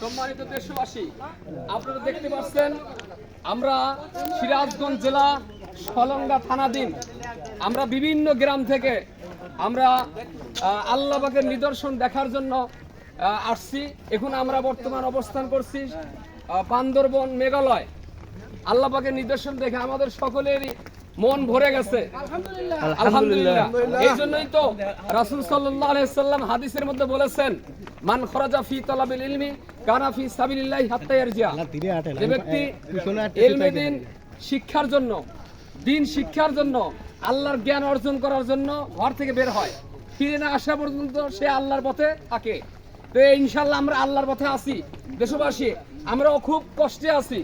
সম্মানিত দেশবাসী আপনারা দেখতে পাচ্ছেন আমরা সিরাজগঞ্জ জেলা সলঙ্গা থানাধীন। আমরা বিভিন্ন গ্রাম থেকে আমরা আহ, নিদর্শন দেখার জন্য আসছি। এখন আমরা বর্তমান অবস্থান করছি বান্দরবন মেঘালয়। আল্লাহ পাকের নিদর্শন দেখে আমাদের সকলেরই মন ভরে গেছে। আলহামদুলিল্লাহ। এই জন্যই তো রাসূল সাল্লাল্লাহু সাল্লাম হাদিসের মধ্যে বলেছেন মান খরাজা ফি তালাবিল ইলমি কানা ফি সাবিলিল্লাহি হাত্তা ইয়ারজিয়া। যে ব্যক্তি ইলমে দিন শিক্ষার জন্য দিন শিক্ষার জন্য আল্লাহর জ্ঞান অর্জন করার জন্য ঘর থেকে বের হয়। ফিরে না আসা পর্যন্ত সে আল্লাহর পথে থাকে। তো ইনশাল্লাহ আমরা আল্লাহর পথে আছি। দেশবাসী আমরাও খুব কষ্টে আছি।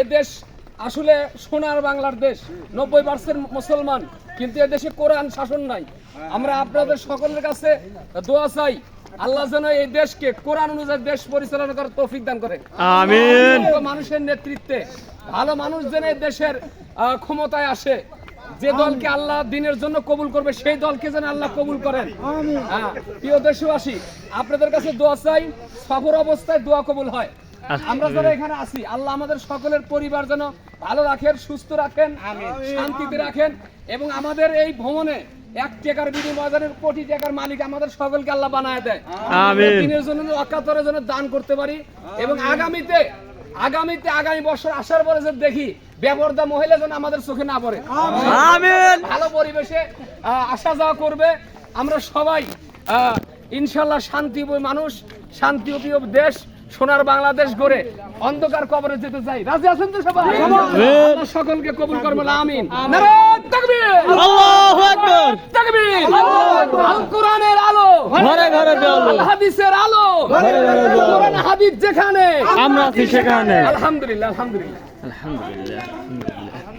এ দেশ আসলে সোনার বাংলার দেশ নব্বই পার্সেন্ট মুসলমান কিন্তু দেশে কোরআন শাসন নাই। আমরা আপনাদের সকলের কাছে দোয়া চাই আল্লাহ যেন এই দেশকে কোরআন অনুযায়ী দেশ পরিচালনা করার তৌফিক দান করে। আমিন। মানুষের নেতৃত্বে ভালো মানুষ যেন এই দেশের আহ, ক্ষমতায় আসে যে দলকে আল্লাহ দিনের জন্য কবুল করবে সেই দলকে যেন আল্লাহ কবুল করেন। হ্যাঁ, প্রিয় দেশবাসী আপনাদের কাছে দোয়া চাই সফর অবস্থায় দোয়া কবুল হয়। আমরা যারা এখানে আছি আল্লাহ আমাদের সকলের পরিবার যেন ভালো রাখেন সুস্থ রাখেন শান্তিতে রাখেন এবং আমাদের এই ভ্রমণে এক টাকার বিনিময়ে যেন কোটি টাকার মালিক আমাদের সকলকে আল্লাহ বানায় দেয়। দিনের জন্য অকাতরে যেন দান করতে পারি এবং আগামীতে আগামীতে আগামী বছর আসার পরে যে দেখি ব্যবহারদা মহিলা যেন আমাদের চোখে না পড়ে। ভালো পরিবেশে আসা যাওয়া করবে। আমরা সবাই আহ, ইনশাল্লাহ শান্তিপ্রিয় মানুষ শান্তিপ্রিয় দেশ সোনার বাংলাদেশ গড়ে অন্ধকার কবরে যেতে চাই। রাজি আছেন তো সবাই? সকলকে কবুল করব আমিন। নারায়ণ তাকবীর। আল্লাহু আকবার। তাকবীর। আল কোরআনের আলো। ঘরে ঘরে হাদিসের আলো। ঘরে ঘরে কোরআন হাদিস যেখানে। আমরা আছি সেখানে। আলহামদুলিল্লাহ আলহামদুলিল্লাহ। আলহামদুলিল্লাহ।